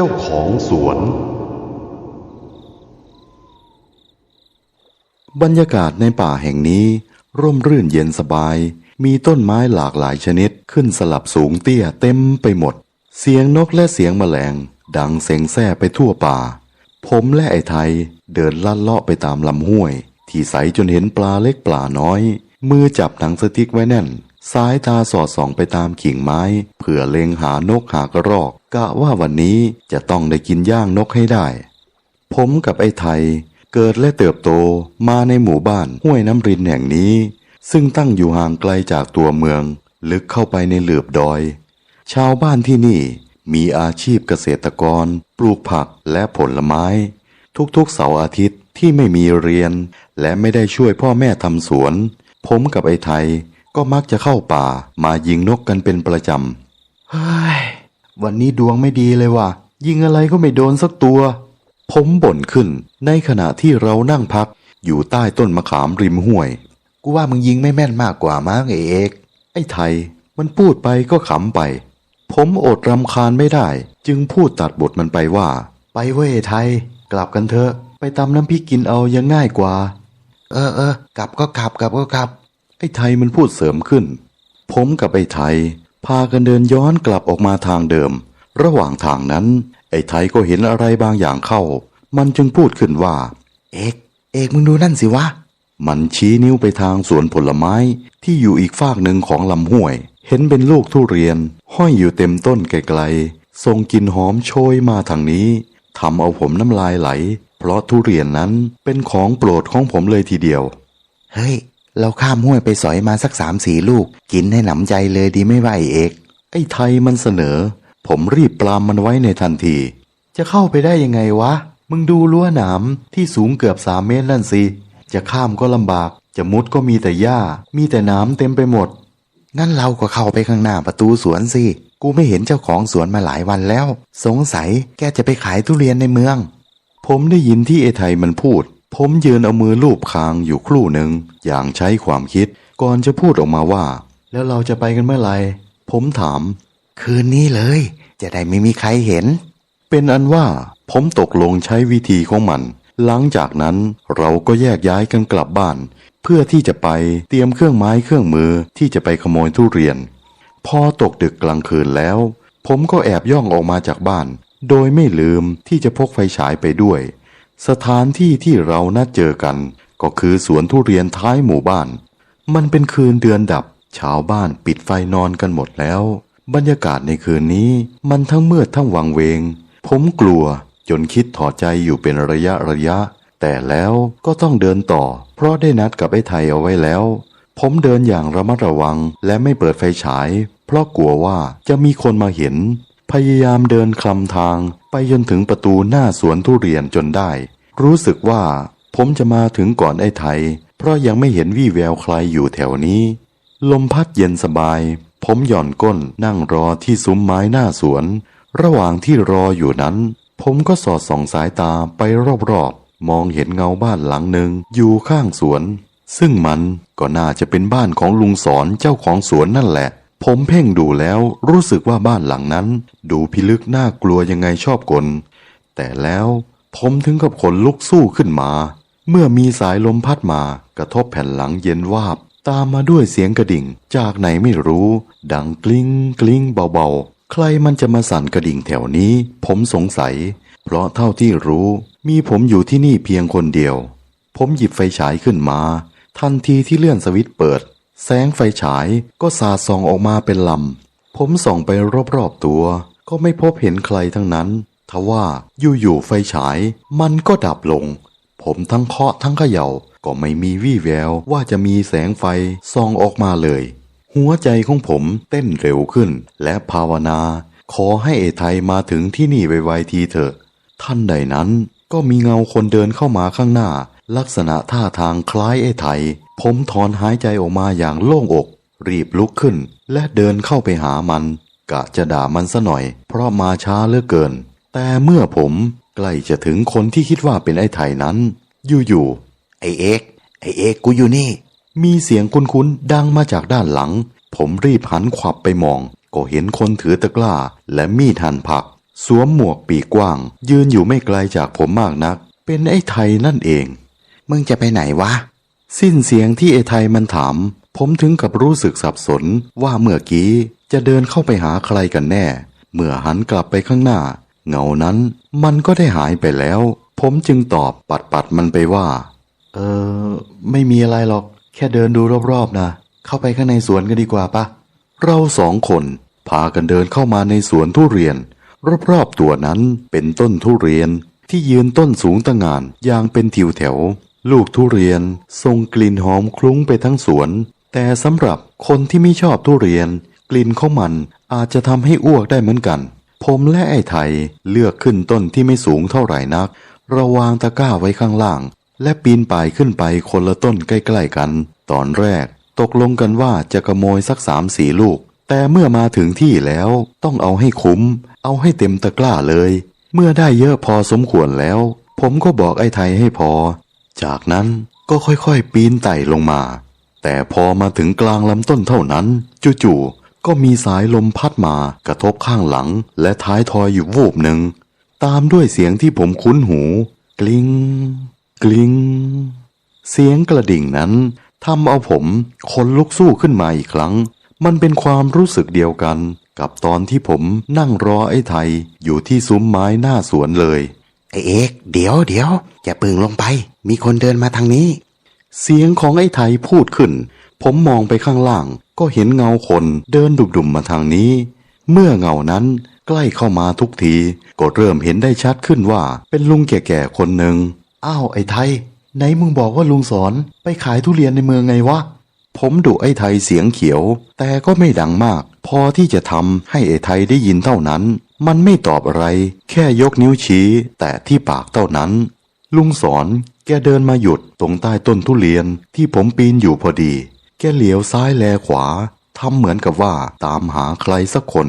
เจ้าของสวน บรรยากาศในป่าแห่งนี้ ร่มรื่นเย็นสบาย มีต้นไม้หลากหลายชนิดขึ้นสลับสูงเตี้ยเต็มไปหมด เสียงนกและเสียงแมลง ดังเสียงแซ่ไปทั่วป่า ผมและไอ้ไทยเดินลัดเลาะไปตามลำห้วย ที่ใสจนเห็นปลาเล็กปลาน้อย มือจับหนังสติ๊กไว้แน่น สายตาสอดส่องไปตามกิ่งไม้เพื่อเล็งหานกหากระรอก กะว่าวันนี้จะต้องได้กินย่างนกให้ได้ ผมกับไอ้ไทยเกิดและเติบโตมาในหมู่บ้านห้วยน้ำรินแห่งนี้ ซึ่งตั้งอยู่ห่างไกลจากตัวเมือง ลึกเข้าไปในเหลือบดอย ชาวบ้านที่นี่มีอาชีพเกษตรกร ปลูกผักและผลไม้ ทุกๆเสาร์อาทิตย์ที่ไม่มีเรียน และไม่ได้ช่วยพ่อแม่ทำสวน ผมกับไอ้ไทยก็มักจะเข้าป่ามายิงนกกันเป็นประจำเฮ้ย วันนี้ดวงไม่ดีเลยว่ะ ยิงอะไรก็ไม่โดนสักตัว ผมบ่นขึ้น ในขณะที่เรานั่งพัก อยู่ใต้ต้นมะขามริมห้วย กูว่ามึงยิงไม่แม่นมากกว่ามั้งเอกไอ้ไทย มันพูดไปก็ขำไป ผมอดรำคาญไม่ได้ จึงพูดตัดบทมันไปว่า ไปเว้ยไทย กลับกันเถอะ ไปตำน้ำพริกกินเอายังง่ายกว่า เออเออกลับก็กลับกลับก็กลับไอ้ไทยมันพูดเสริมขึ้น ผมกับไอ้ไทย พากันเดินย้อนกลับออกมาทางเดิม ระหว่างทางนั้น ไอ้ไทยก็เห็นอะไรบางอย่างเข้า มันจึงพูดขึ้นว่า เอก เอกมึงดูนั่นสิวะ มันชี้นิ้วไปทางสวนผลไม้ที่อยู่อีกฝากหนึ่งของลำห้วย เห็นเป็นลูกทุเรียน ห้อยอยู่เต็มต้นไกลๆส่งกลิ่นหอมโชยมาทางนี้ทำเอาผมน้ำลายไหล เพราะทุเรียนนั้นเป็นของโปรดของผมเลยทีเดียว เฮ้ย เราข้ามห้วยไปสอยมาสักสามสี่ลูก กินให้หนำใจเลยดีไม่ไหวเอก ไอ้ไทยมันเสนอ ผมรีบปรามมันไว้ในทันที จะเข้าไปได้ยังไงวะ มึงดูรั้วหนามที่สูงเกือบสามเมตรนั่นสิ จะข้ามก็ลำบาก จะมุดก็มีแต่หญ้า มีแต่น้ำเต็มไปหมด งั้นเราก็เข้าไปข้างหน้าประตูสวนสิ กูไม่เห็นเจ้าของสวนมาหลายวันแล้ว สงสัยแกจะไปขายทุเรียนในเมือง ผมได้ยินที่ไอ้ไทยมันพูด ผมยืนเอามือลูบคางอยู่ครู่หนึ่งอย่างใช้ความคิด ก่อนจะพูดออกมาว่า แล้วเราจะไปกันเมื่อไหร่ผมถาม คืนนี้เลย จะได้ไม่มีใครเห็น เป็นอันว่าผมตกลงใช้วิธีของมัน หลังจากนั้นเราก็แยกย้ายกันกลับบ้าน เพื่อที่จะไปเตรียมเครื่องไม้เครื่องมือที่จะไปขโมยทุเรียน พอตกดึกกลางคืนแล้ว ผมก็แอบย่องออกมาจากบ้าน โดยไม่ลืมที่จะพกไฟฉายไปด้วย สถานที่ที่เรานัดเจอกัน ก็คือสวนทุเรียนท้ายหมู่บ้าน มันเป็นคืนเดือนดับ ชาวบ้านปิดไฟนอนกันหมดแล้ว บรรยากาศในคืนนี้ มันทั้งมืดทั้งวังเวง ผมกลัวจนคิดถอดใจอยู่เป็นระยะระยะ แต่แล้วก็ต้องเดินต่อ เพราะได้นัดกับไอ้ไทยเอาไว้แล้ว ผมเดินอย่างระมัดระวังและไม่เปิดไฟฉาย เพราะกลัวว่าจะมีคนมาเห็น พยายามเดินคลำทางไปจนถึงประตูหน้าสวนทุเรียนจนได้ รู้สึกว่าผมจะมาถึงก่อนไอ้ไทย เพราะยังไม่เห็นวี่แววใครอยู่แถวนี้ ลมพัดเย็นสบาย ผมหย่อนก้นนั่งรอที่ซุ้มไม้หน้าสวน ระหว่างที่รออยู่นั้น ผมก็สอดส่องสายตาไปรอบๆ มองเห็นเงาบ้านหลังหนึ่งอยู่ข้างสวน ซึ่งมันก็น่าจะเป็นบ้านของลุงสอนเจ้าของสวนนั่นแหละ ผมเพ่งดูแล้วรู้สึกว่าบ้านหลังนั้น ดูพิลึกน่ากลัวยังไงชอบกล แต่แล้วผมถึงกับขนลุกสู้ขึ้นมา เมื่อมีสายลมพัดมากระทบแผ่นหลังเย็นวาบ ตามมาด้วยเสียงกระดิ่ง จากไหนไม่รู้ ดังกลิ้งกลิ้งเบาๆ ใครมันจะมาสั่นกระดิ่งแถวนี้ ผมสงสัย เพราะเท่าที่รู้ มีผมอยู่ที่นี่เพียงคนเดียว ผมหยิบไฟฉายขึ้นมา ทันทีที่เลื่อนสวิตช์เปิด แสงไฟฉายก็สาดส่องออกมาเป็นลำ ผมส่องไปรอบๆตัว ก็ไม่พบเห็นใครทั้งนั้นทว่าอยู่ๆไฟฉาย มันก็ดับลง ผมทั้งเคาะทั้งเขย่าก็ไม่มีวี่แววว่าจะมีแสงไฟส่องออกมาเลย หัวใจของผมเต้นเร็วขึ้น และภาวนา ขอให้เอไทยมาถึงที่นี่ไวๆทีเถอะ ท่านใดนั้นก็มีเงาคนเดินเข้ามาข้างหน้า ลักษณะท่าทางคล้ายไอ้ไทย ผมถอนหายใจออกมาอย่างโล่งอก รีบลุกขึ้น และเดินเข้าไปหามัน กะจะด่ามันซะหน่อย เพราะมาช้าเหลือเกิน แต่เมื่อผมใกล้จะถึงคนที่คิดว่าเป็นไอ้ไทยนั้น อยู่ๆไอเอกไอเอกกูอยู่นี่ มีเสียงคุ้นๆดังมาจากด้านหลัง ผมรีบหันขวับไปมอง ก็เห็นคนถือตะกร้า และมีดหั่นผัก สวมหมวกปีกกว้าง ยืนอยู่ไม่ไกลจากผมมากนัก เป็นไอ้ไทยนั่นเอง มึงจะไปไหนวะ สิ้นเสียงที่ไอ้ไทยมันถาม ผมถึงกับรู้สึกสับสนว่าเมื่อกี้จะเดินเข้าไปหาใครกันแน่ เมื่อหันกลับไปข้างหน้า เงานั้นมันก็ได้หายไปแล้ว ผมจึงตอบปัดปัดๆมันไปว่า เออ ไม่มีอะไรหรอก แค่เดินดูรอบๆนะ เข้าไปข้างในสวนกันดีกว่าปะ เราสองคน พากันเดินเข้ามาในสวนทุเรียน รอบๆตัวนั้นเป็นต้นทุเรียนที่ยืนต้นสูงตะงานอย่างเป็นทิวแถว ลูกทุเรียนส่งกลิ่นหอมคลุ้งไปทั้งสวน แต่สำหรับคนที่ไม่ชอบทุเรียน กลิ่นของมันอาจจะทำให้อ้วกได้เหมือนกัน ผมและไอ้ไทยเลือกขึ้นต้นที่ไม่สูงเท่าไหร่นัก ระวางตะกร้าไว้ข้างล่าง และปีนป่ายขึ้นไปคนละต้นใกล้ๆกัน ตอนแรก ตกลงกันว่าจะขโมยสักสามสี่ลูก แต่เมื่อมาถึงที่แล้วต้องเอาให้คุ้ม เอาให้เต็มตะกร้าเลย เมื่อได้เยอะพอสมควรแล้ว ผมก็บอกไอ้ไทยให้พอ จากนั้นก็ค่อยๆปีนไต่ลงมา แต่พอมาถึงกลางลำต้นเท่านั้น จู่ๆก็มีสายลมพัดมากระทบข้างหลัง และท้ายทอยอยู่วูบหนึ่ง ตามด้วยเสียงที่ผมคุ้นหู กลิ้ง กลิ้ง เสียงกระดิ่งนั้นทำเอาผมขนลุกสู้ขึ้นมาอีกครั้ง มันเป็นความรู้สึกเดียวกัน กับตอนที่ผมนั่งรอไอ้ไทยอยู่ที่ซุ้มไม้หน้าสวนเลย ไอเอกเดี๋ยวเดี๋ยวอย่าปึงลงไป มีคนเดินมาทางนี้ เสียงของไอ้ไทยพูดขึ้น ผมมองไปข้างล่าง ก็เห็นเงาคนเดินดุ่มๆมาทางนี้ เมื่อเงานั้นใกล้เข้ามาทุกที ก็เริ่มเห็นได้ชัดขึ้นว่า เป็นลุงแก่ๆคนหนึ่งอ้าวไอ้ไทย ไหนมึงบอกว่าลุงสอนไปขายทุเรียนในเมืองไงวะผมดุไอ้ไทยเสียงเขียว แต่ก็ไม่ดังมาก พอที่จะทำให้ไอ้ไทยได้ยินเท่านั้น มันไม่ตอบอะไร แค่ยกนิ้วชี้ แต่ที่ปากเท่านั้น ลุงสอนแกเดินมาหยุดตรงใต้ต้นทุเรียนที่ผมปีนอยู่พอดี แกเหลียวซ้ายแลขวาทำเหมือนกับว่าตามหาใครสักคน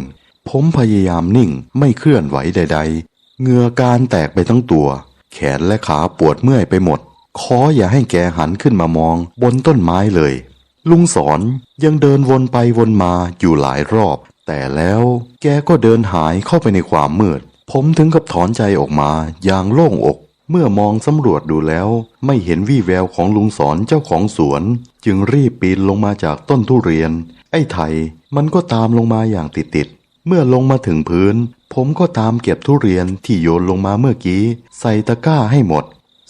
ผมพยายามนิ่งไม่เคลื่อนไหวใด ๆ เหงื่อการแตกไปทั้งตัว แขนและขาปวดเมื่อยไปหมด ขออย่าให้แกหันขึ้นมามองบนต้นไม้เลย ลุงสอนยังเดินวนไปวนมาอยู่หลายรอบ แต่แล้วแกก็เดินหายเข้าไปในความมืด ผมถึงกับถอนใจออกมาอย่างโล่งอก เมื่อมองสำรวจดูแล้ว ไม่เห็นวี่แววของลุงสอนเจ้าของสวน จึงรีบปีนลงมาจากต้นทุเรียน ไอ้ไทยมันก็ตามลงมาอย่างติดๆเมื่อลงมาถึงพื้น ผมก็ตามเก็บทุเรียนที่โยนลงมาเมื่อกี้ ใส่ตะกร้าให้หมด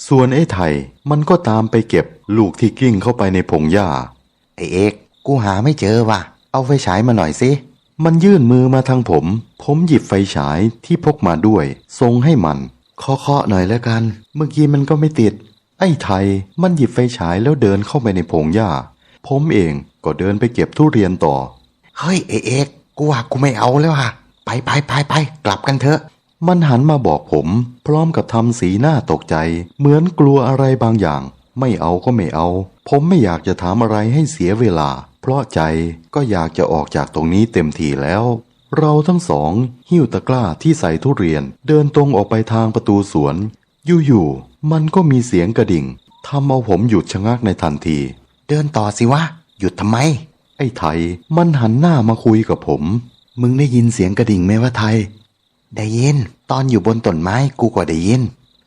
ส่วนไอ้ไทยมันก็ตามไปเก็บลูกที่กิ้งเข้าไปในพงหญ้าไอเอกกูหาไม่เจอว่ะ เอาไฟฉายมาหน่อยสิ มันยื่นมือมาทางผม ผมหยิบไฟฉายที่พกมาด้วยส่งให้มันเคาะๆหน่อยแล้วกัน เมื่อกี้มันก็ไม่ติด ไอ้ไทยมันหยิบไฟฉายแล้วเดินเข้าไปในพงหญ้า ผมเองก็เดินไปเก็บทุเรียนต่อ เฮ้ยไอเอกกูว่ากูไม่เอาแล้วว่ะไปไปไปไปกลับกันเถอะ มันหันมาบอกผม พร้อมกับทำสีหน้าตกใจ เหมือนกลัวอะไรบางอย่าง ไม่เอาก็ไม่เอา ผมไม่อยากจะถามอะไรให้เสียเวลา เพราะใจก็อยากจะออกจากตรงนี้เต็มทีแล้ว เราทั้งสอง หิ้วตะกร้าที่ใส่ทุเรียน เดินตรงออกไปทางประตูสวน อยู่ๆมันก็มีเสียงกระดิ่งทำเอาผมหยุดชะงักในทันที เดินต่อสิวะ หยุดทำไม ไอ้ไทย มันหันหน้ามาคุยกับผม มึงได้ยินเสียงกระดิ่งไหมวะไทย ได้ยิน ตอนอยู่บนต้นไม้กูก็ได้ยิน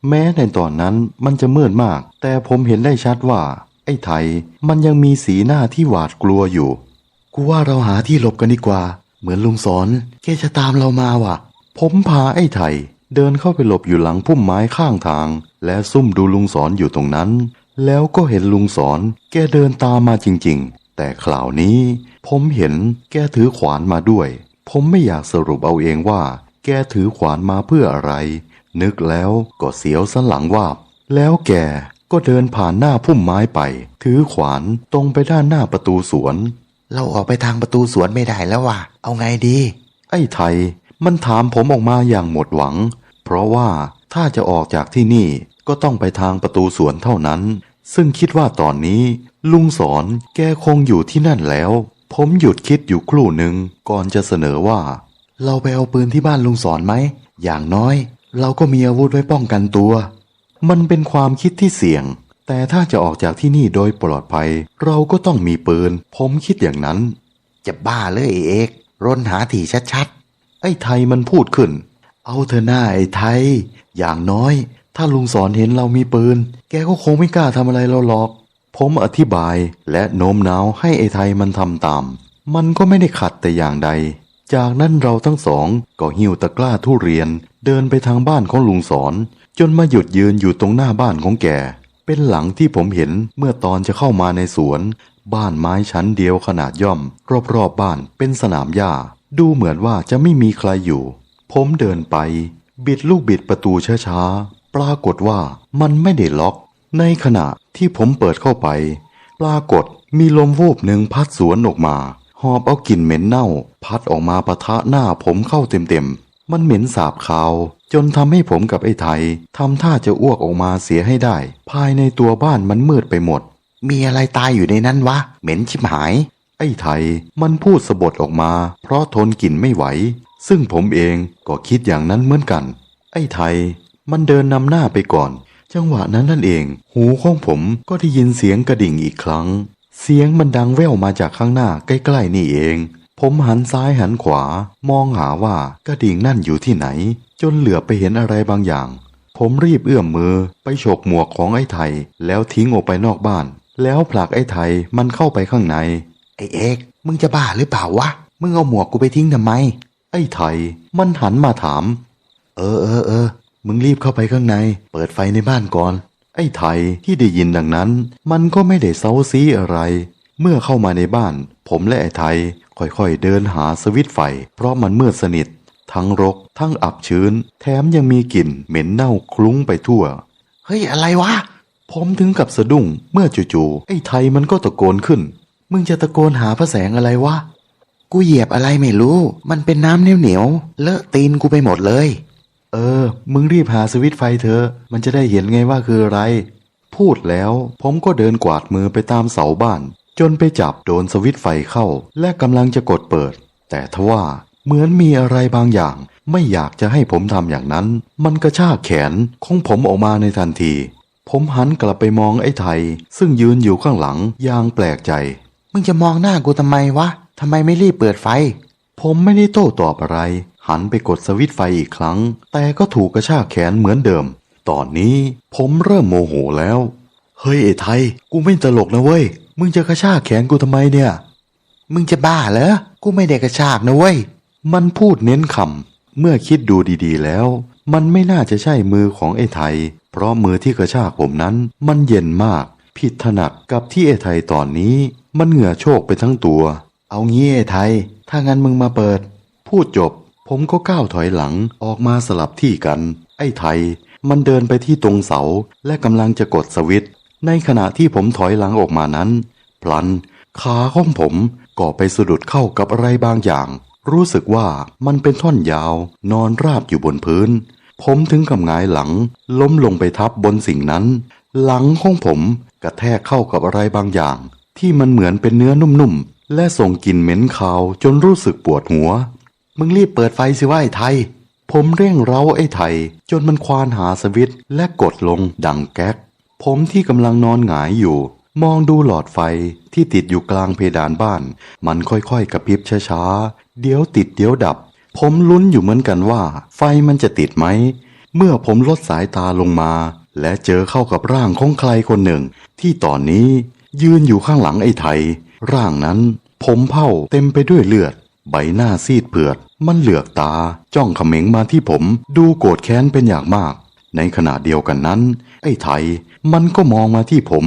แม้ในตอนนั้นมันจะมืดมาก แต่ผมเห็นได้ชัดว่า ไอ้ไทยมันยังมีสีหน้าที่หวาดกลัวอยู่ กูว่าเราหาที่หลบกันดีกว่า เหมือนลุงสอนแกจะตามเรามาว่ะ ผมพาไอ้ไทย เดินเข้าไปหลบอยู่หลังพุ่มไม้ข้างทาง และซุ่มดูลุงสอนอยู่ตรงนั้น แล้วก็เห็นลุงสอนแกเดินตามมาจริง ๆ แต่คราวนี้ ผมเห็นแกถือขวานมาด้วย ผมไม่อยากสรุปเอาเองว่า แกถือขวานมาเพื่ออะไร นึกแล้วก็เสียวสันหลังวาบแล้วแก ก็เดินผ่านหน้าพุ่มไม้ไป ถือขวานตรงไปด้านหน้าประตูสวน เราออกไปทางประตูสวนไม่ได้แล้วว่ะ เอาไงดี ไอ้ไทย มันถามผมออกมาอย่างหมดหวัง เพราะว่าถ้าจะออกจากที่นี่ก็ต้องไปทางประตูสวนเท่านั้น ซึ่งคิดว่าตอนนี้ ลุงสอนแกคงอยู่ที่นั่นแล้ว ผมหยุดคิดอยู่ครู่หนึ่งก่อนจะเสนอว่า เราไปเอาปืนที่บ้านลุงสอนไหม อย่างน้อย เราก็มีอาวุธไว้ป้องกันตัว มันเป็นความคิดที่เสี่ยง แต่ถ้าจะออกจากที่นี่โดยปลอดภัย เราก็ต้องมีปืน ผมคิดอย่างนั้น จะบ้าเลยไอเอกร่นหาถี่ชัดไอ้ไทยมันพูดขึ้น เอาเธอหน้าไอ้ไทย อย่างน้อย ถ้าลุงสอนเห็นเรามีปืน แกก็คงไม่กล้าทำอะไรเราหรอก ผมอธิบายและโน้มน้าวให้ไอ้ไทยมันทำตาม มันก็ไม่ได้ขัดแต่อย่างใด จากนั้นเราทั้งสองก็หิ้วตะกร้าทุเรียนเดินไปทางบ้านของลุงสอน จนมาหยุดยืนอยู่ตรงหน้าบ้านของแก เป็นหลังที่ผมเห็นเมื่อตอนจะเข้ามาในสวน บ้านไม้ชั้นเดียวขนาดย่อม รอบๆบบ้านเป็นสนามหญ้า ดูเหมือนว่าจะไม่มีใครอยู่ ผมเดินไป บิดลูกบิดประตูช้าๆ ปรากฏว่ามันไม่ได้ล็อก ในขณะที่ผมเปิดเข้าไป ปรากฏมีลมวูบหนึ่งพัดสวนออกมา หอบเอากลิ่นเหม็นเน่า พัดออกมาปะทะหน้าผมเข้าเต็มๆ มันเหม็นสาบคาว จนทำให้ผมกับไอ้ไทยทำท่าจะอ้วกออกมาเสียให้ได้ ภายในตัวบ้านมันมืดไปหมด มีอะไรตายอยู่ในนั้นวะ เหม็นชิบหาย ไอ้ไทยมันพูดสะบดออกมา เพราะทนกลิ่นไม่ไหว ซึ่งผมเองก็คิดอย่างนั้นเหมือนกัน ไอ้ไทย มันเดินนำหน้าไปก่อน จังหวะนั้นนั่นเอง หูของผมก็ได้ยินเสียงกระดิ่งอีกครั้ง เสียงมันดังแว่วมาจากข้างหน้าใกล้ๆนี่เอง ผมหันซ้ายหันขวามองหาว่ากระดิ่งนั่นอยู่ที่ไหน จนเหลือไปเห็นอะไรบางอย่าง ผมรีบเอื้อมมือไปฉกหมวกของไอ้ไทย แล้วทิ้งออกไปนอกบ้าน แล้วผลักไอ้ไทยมันเข้าไปข้างใน ไอ้เอกมึงจะบ้าหรือเปล่าวะ มึงเอาหมวกกูไปทิ้งทำไม ไอ้ไทยมันหันมาถาม เออเออเออมึงรีบเข้าไปข้างใน เปิดไฟในบ้านก่อน ไอ้ไทยที่ได้ยินดังนั้น มันก็ไม่ได้เซาซีอะไร เมื่อเข้ามาในบ้าน ผมและไอ้ไทยค่อยๆเดินหาสวิตไฟ เพราะมันมืดสนิท ทั้งรก ทั้งอับชื้น แถมยังมีกลิ่นเหม็นเน่าคลุ้งไปทั่ว เฮ้ย อะไรวะ ผมถึงกับสะดุ้ง เมื่อจู่ๆไอ้ไทยมันก็ตะโกนขึ้น มึงจะตะโกนหาพระแสงอะไรวะ กูเหยียบอะไรไม่รู้ มันเป็นน้ำเหนียวๆเลอะตีนกูไปหมดเลย เออ มึงรีบหาสวิตไฟเถอะมันจะได้เห็นไงว่าคืออะไรพูดแล้วผมก็เดินกวาดมือไปตามเสาบ้าน จนไปจับโดนสวิตช์ไฟเข้า และกำลังจะกดเปิด แต่ทว่าเหมือนมีอะไรบางอย่าง ไม่อยากจะให้ผมทำอย่างนั้น มันกระชากแขนของผมออกมาในทันที ผมหันกลับไปมองไอ้ไทย ซึ่งยืนอยู่ข้างหลังอย่างแปลกใจ มึงจะมองหน้ากูทำไมวะทำไมไม่รีบเปิดไฟ ผมไม่ได้โต้ตอบอะไร หันไปกดสวิตช์ไฟอีกครั้ง แต่ก็ถูกกระชากแขนเหมือนเดิม ตอนนี้ผมเริ่มโมโหแล้ว เฮ้ยไอ้ไทย กูไม่ตลกนะเว้ย มึงจะกระชากแขนกูทำไมเนี่ย มึงจะบ้าเหรอ กูไม่ได้กระชากนะเว้ย มันพูดเน้นคำ เมื่อคิดดูดีๆแล้ว มันไม่น่าจะใช่มือของไอ้ไทย เพราะมือที่กระชากผมนั้น มันเย็นมาก ผิดถนัดกับที่ไอ้ไทยตอนนี้ มันเหงื่อโชกไปทั้งตัว เอางี้ไอ้ไทย ถ้างั้นมึงมาเปิด พูดจบ ผมก็ก้าวถอยหลังออกมาสลับที่กัน ไอ้ไทย มันเดินไปที่ตรงเสาและกำลังจะกดสวิตช์ ในขณะที่ผมถอยหลังออกมานั้น พลัน ขาของผมก็ไปสะดุดเข้ากับอะไรบางอย่าง รู้สึกว่ามันเป็นท่อนยาว นอนราบอยู่บนพื้น ผมถึงกับหงายหลัง ล้มลงไปทับบนสิ่งนั้น หลังของผมกระแทกเข้ากับอะไรบางอย่าง ที่มันเหมือนเป็นเนื้อนุ่มๆ และส่งกลิ่นเหม็นคาวจนรู้สึกปวดหัว มึงรีบเปิดไฟสิว่าไอ้ไทย ผมเร่งเร้าไอ้ไทย จนมันควานหาสวิตและกดลงดังแก๊ก ผมที่กำลังนอนหงายอยู่ มองดูหลอดไฟที่ติดอยู่กลางเพดานบ้าน มันค่อยๆกระพริบช้าๆ เดี๋ยวติดเดี๋ยวดับ ผมลุ้นอยู่เหมือนกันว่า ไฟมันจะติดไหม เมื่อผมลดสายตาลงมา และเจอเข้ากับร่างของใครคนหนึ่ง ที่ตอนนี้ยืนอยู่ข้างหลังไอ้ไทย ร่างนั้น ผมเผ้าเต็มไปด้วยเลือด ใบหน้าซีดเผือด มันเหลือกตา จ้องเขม็งมาที่ผม ดูโกรธแค้นเป็นอย่างมาก ในขณะเดียวกันนั้น ไอ้ไทย มันก็มองมาที่ผม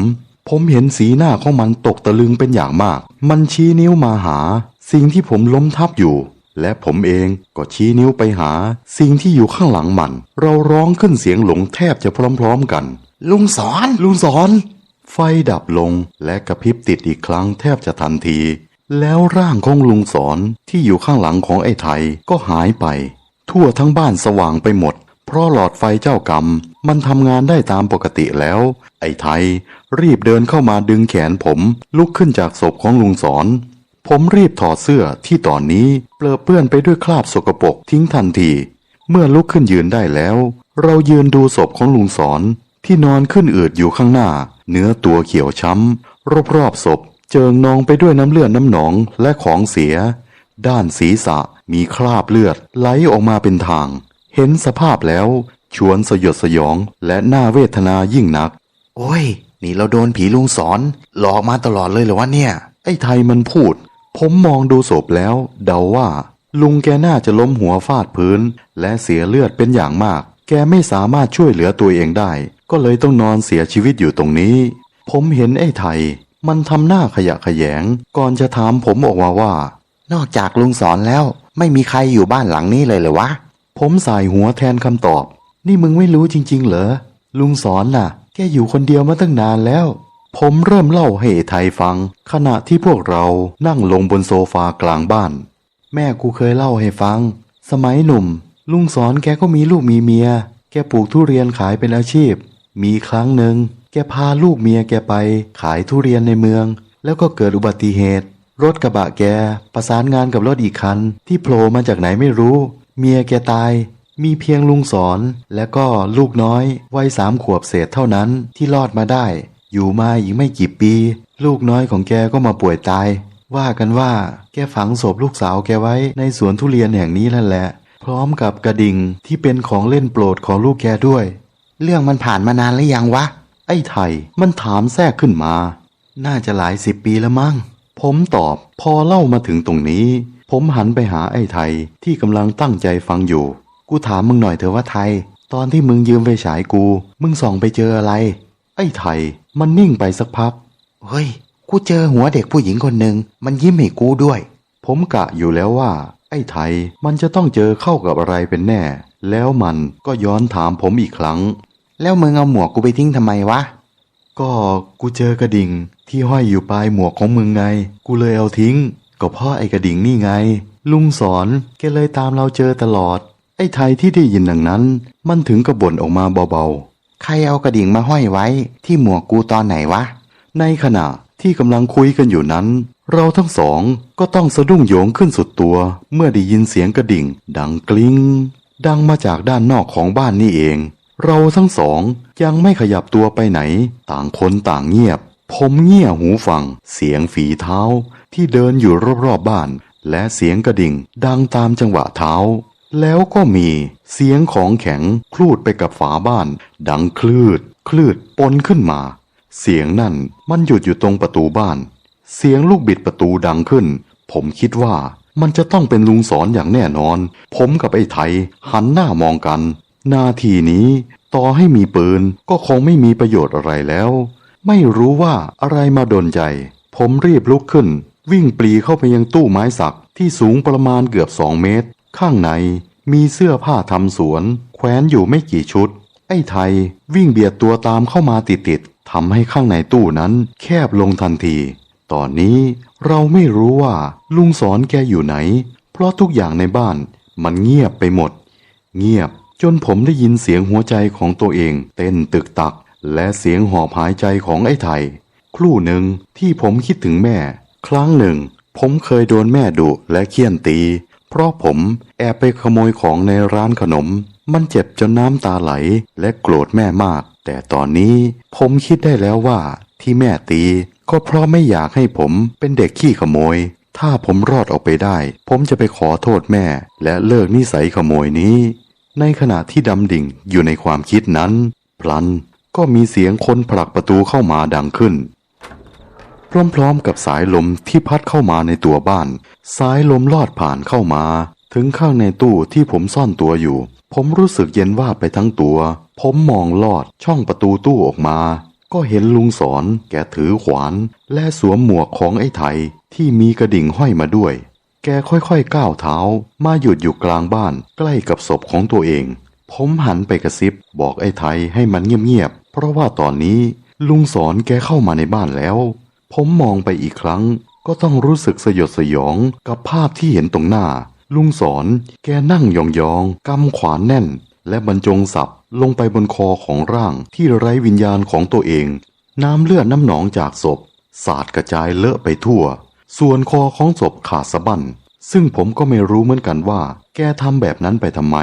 ผมเห็นสีหน้าของมันตกตะลึงเป็นอย่างมาก มันชี้นิ้วมาหา สิ่งที่ผมล้มทับอยู่ และผมเองก็ชี้นิ้วไปหา สิ่งที่อยู่ข้างหลังมัน เราร้องขึ้นเสียงหลงแทบจะพร้อมๆกัน ลุงสอน ลุงสอน ไฟดับลงและกระพริบติดอีกครั้งแทบจะทันที แล้วร่างของลุงสอนที่อยู่ข้างหลังของไอ้ไทยก็หายไป ทั่วทั้งบ้านสว่างไปหมด เพราะหลอดไฟเจ้ากรรม มันทำงานได้ตามปกติแล้ว ไอ้ไทย รีบเดินเข้ามาดึงแขนผมลุกขึ้นจากศพของลุงสอน ผมรีบถอดเสื้อที่ตอนนี้เปลือเปื้อนไปด้วยคราบสกปรกทิ้งทันที เมื่อลุกขึ้นยืนได้แล้ว เรายืนดูศพของลุงสอน ที่นอนขึ้นอืดอยู่ข้างหน้า เนื้อตัวเขียวช้ำรอบๆศพเจิงนองไปด้วยน้ำเลือดน้ำหนองและของเสีย ด้านศีรษะมีคราบเลือดไหลออกมาเป็นทาง เห็นสภาพแล้ว ชวนสยดสยองและน่าเวทนายิ่งนัก โอ้ย นี่เราโดนผีลุงสอน หลอกมาตลอดเลยเหรอวะเนี่ย ไอ้ไทยมันพูด ผมมองดูศพแล้ว เดาว่า ลุงแกน่าจะล้มหัวฟาดพื้น และเสียเลือดเป็นอย่างมาก แกไม่สามารถช่วยเหลือตัวเองได้ ก็เลยต้องนอนเสียชีวิตอยู่ตรงนี้ ผมเห็นไอ้ไทย มันทำหน้าขยะแขยง ก่อนจะถามผมออกมาว่า นอกจากลุงสอนแล้ว ไม่มีใครอยู่บ้านหลังนี้เลยเหรอวะ ผมสายหัวแทนคำตอบ นี่มึงไม่รู้จริง ๆ เหรอ ลุงสอนน่ะ แกอยู่คนเดียวมาตั้งนานแล้ว ผมเริ่มเล่าให้ไอ้ไทยฟัง ขณะที่พวกเรานั่งลงบนโซฟากลางบ้าน แม่กูเคยเล่าให้ฟัง สมัยหนุ่ม ลุงสอนแกก็มีลูกมีเมีย แกปลูกทุเรียนขายเป็นอาชีพ มีครั้งหนึ่งแกพาลูกเมียแกไปขายทุเรียนในเมือง แล้วก็เกิดอุบัติเหตุ รถกระบะแกประสานงานกับรถอีกคัน ที่โผล่มาจากไหนไม่รู้ เมียแกตาย มีเพียงลุงสอนและก็ลูกน้อยวัยสามขวบเศษเท่านั้นที่รอดมาได้ อยู่มาอีกไม่กี่ปี ลูกน้อยของแกก็มาป่วยตาย ว่ากันว่าแกฝังศพลูกสาวแกไว้ในสวนทุเรียนแห่งนี้นั่นแหละ พร้อมกับกระดิ่งที่เป็นของเล่นโปรดของลูกแกด้วย เรื่องมันผ่านมานานหรือยังวะ ไอ้ไทยมันถามแทรกขึ้นมา น่าจะหลายสิบปีแล้วมั้งผมตอบพอเล่ามาถึงตรงนี้ ผมหันไปหาไอ้ไทยที่กำลังตั้งใจฟังอยู่ กูถามมึงหน่อยเถอะว่าไทย ตอนที่มึงยืมไฟฉายกู มึงส่องไปเจออะไร ไอ้ไทย มันนิ่งไปสักพัก เฮ้ย กูเจอหัวเด็กผู้หญิงคนหนึ่งมันยิ้มให้กูด้วย ผมกะอยู่แล้วว่า ไอ้ไทย มันจะต้องเจอเข้ากับอะไรเป็นแน่ แล้วมันก็ย้อนถามผมอีกครั้ง แล้วมึงเอาหมวกกูไปทิ้งทำไมวะ ก็กูเจอกระดิ่งที่ห้อยอยู่ปลายหมวกของมึงไง กูเลยเอาทิ้ง ก็พราะไอ้กระดิ่งนี่ไง ลุงสอนแกเลยตามเราเจอตลอด ไอ้ไทยที่ได้ยินดังนั้น มันถึงกระบ่นออกมาเบาๆ ใครเอากระดิ่งมาห้อยไว้ ที่หมวกกูตอนไหนวะ ในขณะที่กำลังคุยกันอยู่นั้น เราทั้งสองก็ต้องสะดุ้งโยงขึ้นสุดตัว เมื่อได้ยินเสียงกระดิ่ง ดังกลิ้ง ดังมาจากด้านนอกของบ้านนี่เอง เราทั้งสองยังไม่ขยับตัวไปไหน ต่างคนต่างเงียบ ผมเงี่ยหูฟัง เสียงฝีเท้า ที่เดินอยู่รอบๆบบ้าน และเสียงกระดิ่งดังตามจังหวะเท้า แล้วก็มีเสียงของแข็งคลูดไปกับฝาบ้าน ดังคลืด คลืดปนขึ้นมา เสียงนั่นมันหยุดอยู่ตรงประตูบ้าน เสียงลูกบิดประตูดังขึ้น ผมคิดว่ามันจะต้องเป็นลุงสอนอย่างแน่นอน ผมกับไอ้ไทยหันหน้ามองกัน นาทีนี้ต่อให้มีปืนก็คงไม่มีประโยชน์อะไรแล้ว ไม่รู้ว่าอะไรมาดนใจ ผมรีบลุกขึ้น วิ่งปรีเข้าไปยังตู้ไม้สักที่สูงประมาณเกือบสองเมตร ข้างในมีเสื้อผ้าทำสวน แขวนอยู่ไม่กี่ชุด ไอ้ไทยวิ่งเบียดตัวตามเข้ามาติดๆทำให้ข้างในตู้นั้นแคบลงทันที ตอนนี้เราไม่รู้ว่าลุงสอนแกอยู่ไหน เพราะทุกอย่างในบ้านมันเงียบไปหมด เงียบจนผมได้ยินเสียงหัวใจของตัวเอง เต้นตึกตัก และเสียงหอบหายใจของไอ้ไทย ครู่หนึ่งที่ผมคิดถึงแม่ ครั้งหนึ่ง ผมเคยโดนแม่ดุและเคี่ยนตี เพราะผมแอบไปขโมยของในร้านขนม มันเจ็บจนน้ำตาไหลและโกรธแม่มาก แต่ตอนนี้ผมคิดได้แล้วว่าที่แม่ตี ก็เพราะไม่อยากให้ผมเป็นเด็กขี้ขโมย ถ้าผมรอดออกไปได้ ผมจะไปขอโทษแม่ และเลิกนิสัยขโมยนี้ ในขณะที่ดำดิ่งอยู่ในความคิดนั้น พลันก็มีเสียงคนผลักประตูเข้ามาดังขึ้น พร้อมๆกับสายลมที่พัดเข้ามาในตัวบ้าน สายลมลอดผ่านเข้ามา ถึงข้างในตู้ที่ผมซ่อนตัวอยู่ ผมรู้สึกเย็นว่าไปทั้งตัว ผมมองลอดช่องประตูตู้ออกมา ก็เห็นลุงสอนแกถือขวาน และสวมหมวกของไอ้ไทยที่มีกระดิ่งห้อยมาด้วย แกค่อยๆก้าวเท้า มาหยุดอยู่กลางบ้านใกล้กับศพของตัวเอง ผมหันไปกระซิบบอกไอ้ไทยให้มันเงียบๆเพราะว่าตอนนี้ลุงสอนแกเข้ามาในบ้านแล้ว ผมมองไปอีกครั้ง ก็ต้องรู้สึกสยดสยองกับภาพที่เห็นตรงหน้า ลุงสอนแกนั่งยองๆกำขวานแน่น และบรรจงสับลงไปบนคอของร่างที่ไร้วิญญาณของตัวเอง น้ำเลือดน้ำหนองจากศพ สาดกระจายเลอะไปทั่ว ส่วนคอของศพขาดสะบั้นซึ่งผมก็ไม่รู้เหมือนกันว่า แกทำแบบนั้นไปทำไม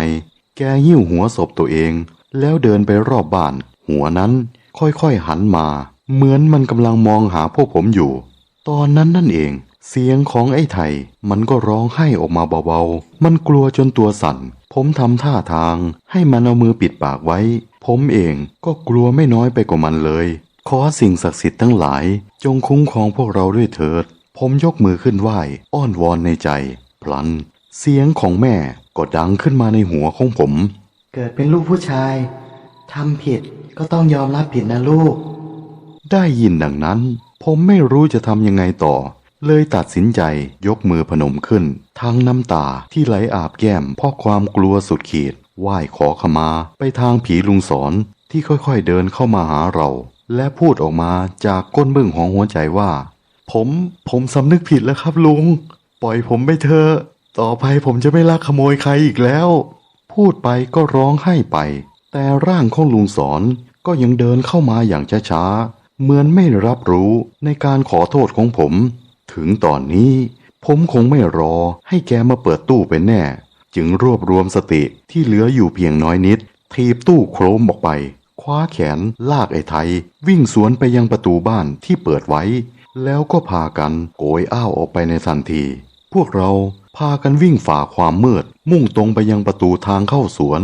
แกหิ้วหัวศพตัวเอง แล้วเดินไปรอบบ้าน หัวนั้นค่อยๆหันมา เหมือนมันกำลังมองหาพวกผมอยู่ ตอนนั้นนั่นเอง เสียงของไอ้ไทย มันก็ร้องไห้ออกมาเบาๆ มันกลัวจนตัวสั่น ผมทำท่าทางให้มันเอามือปิดปากไว้ ผมเองก็กลัวไม่น้อยไปกว่ามันเลย ขอสิ่งศักดิ์สิทธิ์ทั้งหลาย จงคุ้มครองพวกเราด้วยเถิด ผมยกมือขึ้นไหว้อ้อนวอนในใจ พลัน เสียงของแม่ก็ดังขึ้นมาในหัวของผม เกิดเป็นลูกผู้ชายทำผิดก็ต้องยอมรับผิดนะลูก ได้ยินดังนั้น ผมไม่รู้จะทำยังไงต่อ เลยตัดสินใจยกมือพนมขึ้น ทั้งน้ำตาที่ไหลอาบแก้มเพราะความกลัวสุดขีดไหว้ขอขมา ไปทางผีลุงสอนที่ค่อยๆเดินเข้ามาหาเรา และพูดออกมาจากก้นเบื้องของหัวใจว่า ผมผมสำนึกผิดแล้วครับลุง ปล่อยผมไปเถอะต่อไปผมจะไม่ลักขโมยใครอีกแล้ว พูดไปก็ร้องไห้ไป แต่ร่างของลุงสอนก็ยังเดินเข้ามาอย่างช้าๆ เหมือนไม่รับรู้ในการขอโทษของผม ถึงตอนนี้ผมคงไม่รอให้แกมาเปิดตู้เป็นแน่ จึงรวบรวมสติที่เหลืออยู่เพียงน้อยนิด ทีบตู้โครมออกไป คว้าแขนลากไอ้ไทย วิ่งสวนไปยังประตูบ้านที่เปิดไว้ แล้วก็พากันโกยอ้าวออกไปในทันที พวกเราพากันวิ่งฝ่าความมืด มุ่งตรงไปยังประตูทางเข้าสวน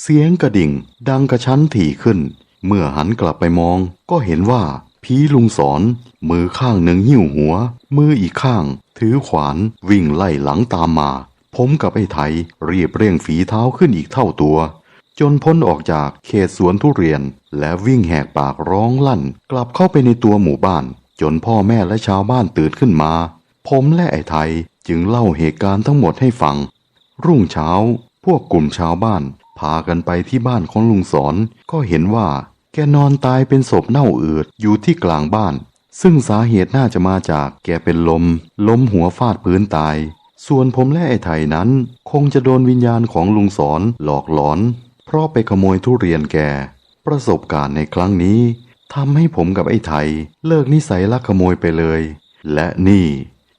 เสียงกระดิ่งดังกระชั้นถี่ขึ้น เมื่อหันกลับไปมองก็เห็นว่าผีลุงสอนมือข้างหนึ่งหิ้วหัว มืออีกข้าง ถือขวานวิ่งไล่หลังตามมา ผมกับไอ้ไทยรีบเร่งฝีเท้าขึ้นอีกเท่าตัว จนพ้นออกจากเขตสวนทุเรียน และวิ่งแหกปากร้องลั่น กลับเข้าไปในตัวหมู่บ้าน จนพ่อแม่และชาวบ้านตื่นขึ้นมา ผมและไอ้ไทยจึงเล่าเหตุการณ์ทั้งหมดให้ฟัง รุ่งเช้า พวกกลุ่มชาวบ้าน พากันไปที่บ้านของลุงสอนก็เห็นว่า แกนอนตายเป็นศพเน่าอืดอยู่ที่กลางบ้าน ซึ่งสาเหตุน่าจะมาจากแกเป็นลม ล้มหัวฟาดพื้นตาย ส่วนผมและไอ้ไทยนั้น คงจะโดนวิญญาณของลุงสอนหลอกหลอน เพราะไปขโมยทุเรียนแก ประสบการณ์ในครั้งนี้ทำให้ผมกับไอ้ไทย เลิกนิสัยลักขโมยไปเลย และนี่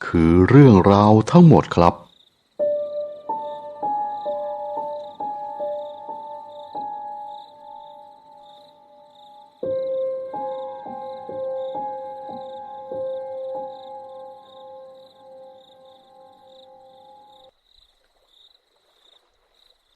คือเรื่องราวทั้งหมดครับ